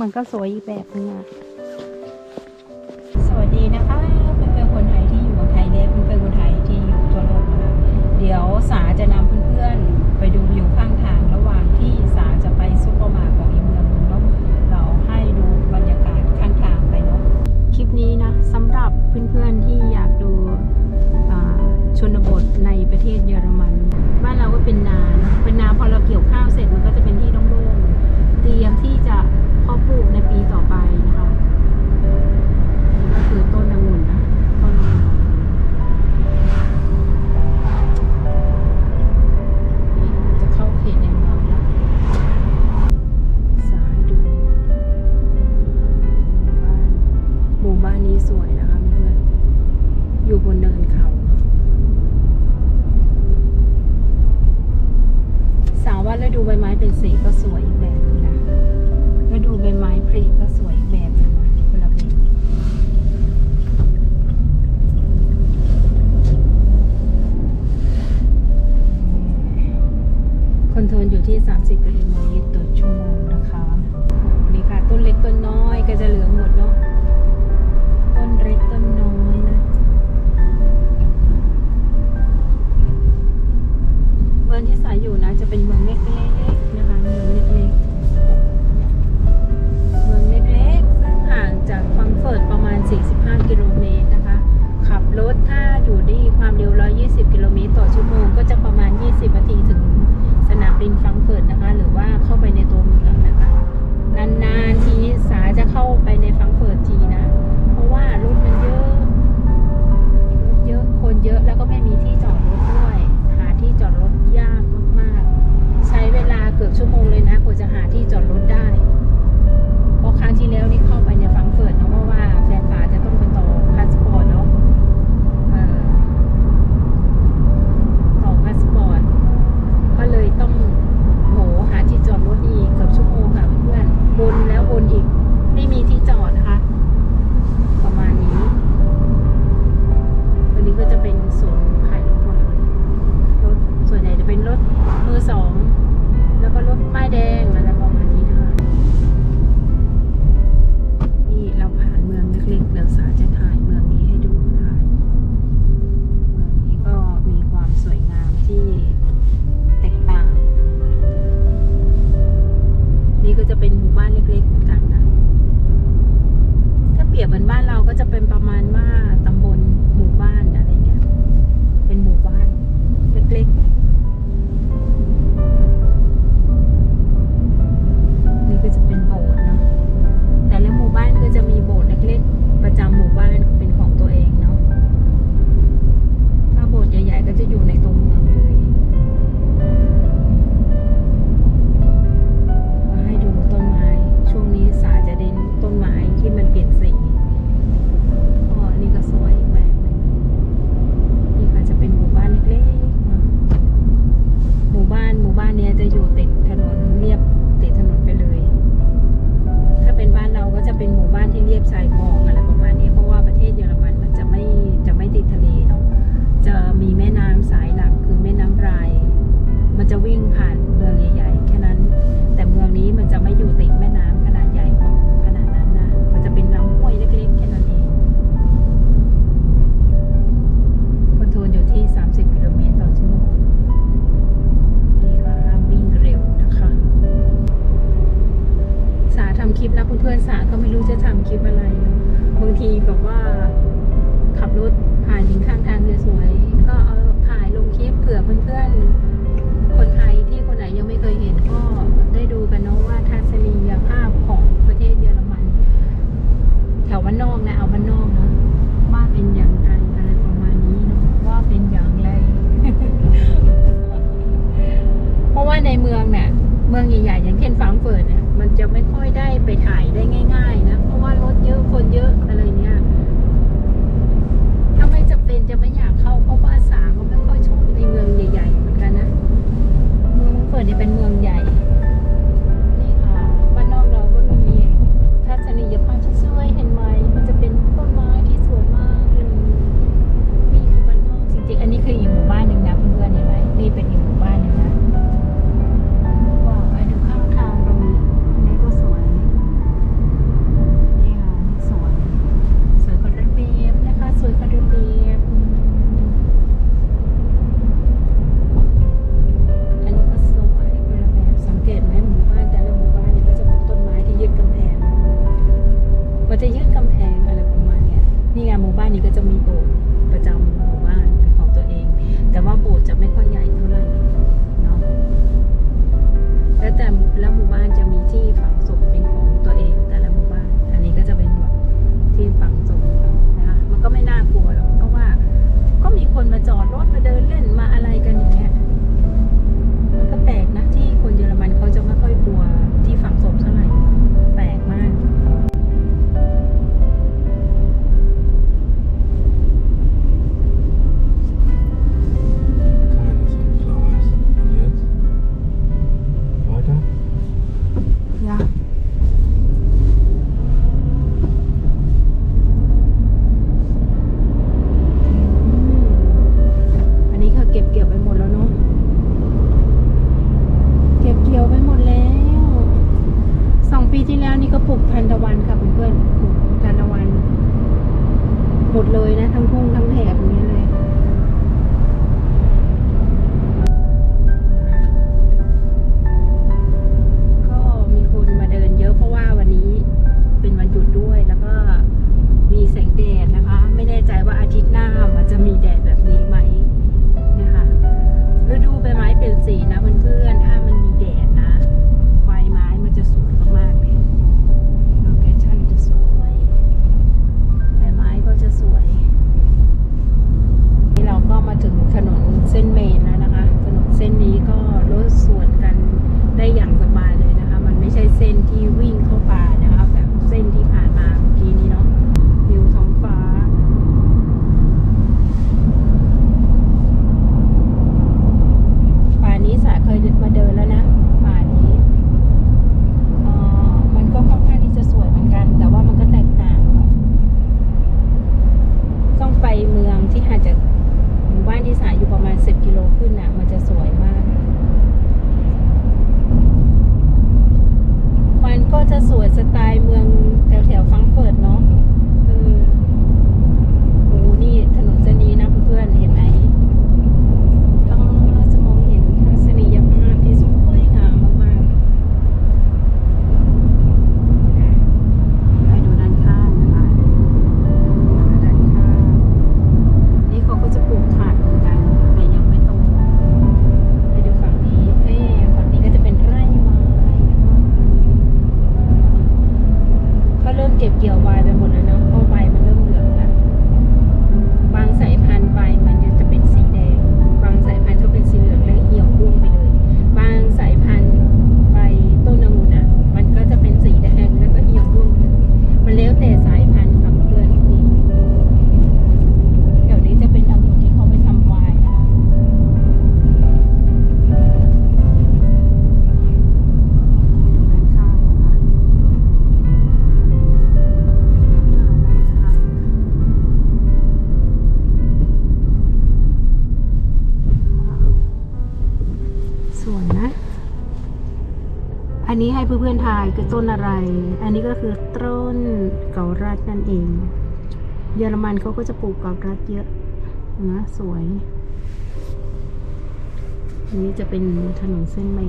มันก็สวยอีกแบบนึงอะ ดูใบไม้เป็นสีก็สวยอีกแบบนะฤดูใบไม้ผลิก็สวยอีกแบบนะคุณละพี่คอนโทรลอยู่ที่ 30กิโลเมตรต่อชั่วโมงนะคะนี่ค่ะต้นเล็กต้นน้อยก็จะเหลืองหมดเนาะต้นเล็กต้นน้อย เปิ้ที่สายอยู่นะ จะเป็นเมืองเล็ก ปีที่แล้วนี่ก็ปลูกทานตะวันค่ะเพื่อนๆปลูกทานตะวัน หมดเลยนะทั้งพุ่งทั้งแถบันนี้ให้เพื่อนๆทายคือต้นอะไร อันนี้ก็คือต้นเกาลัดนั่นเอง เยอรมันเขาก็จะปลูกเกาลัดเยอะนะสวย อันนี้จะเป็นถนนเส้นใหม่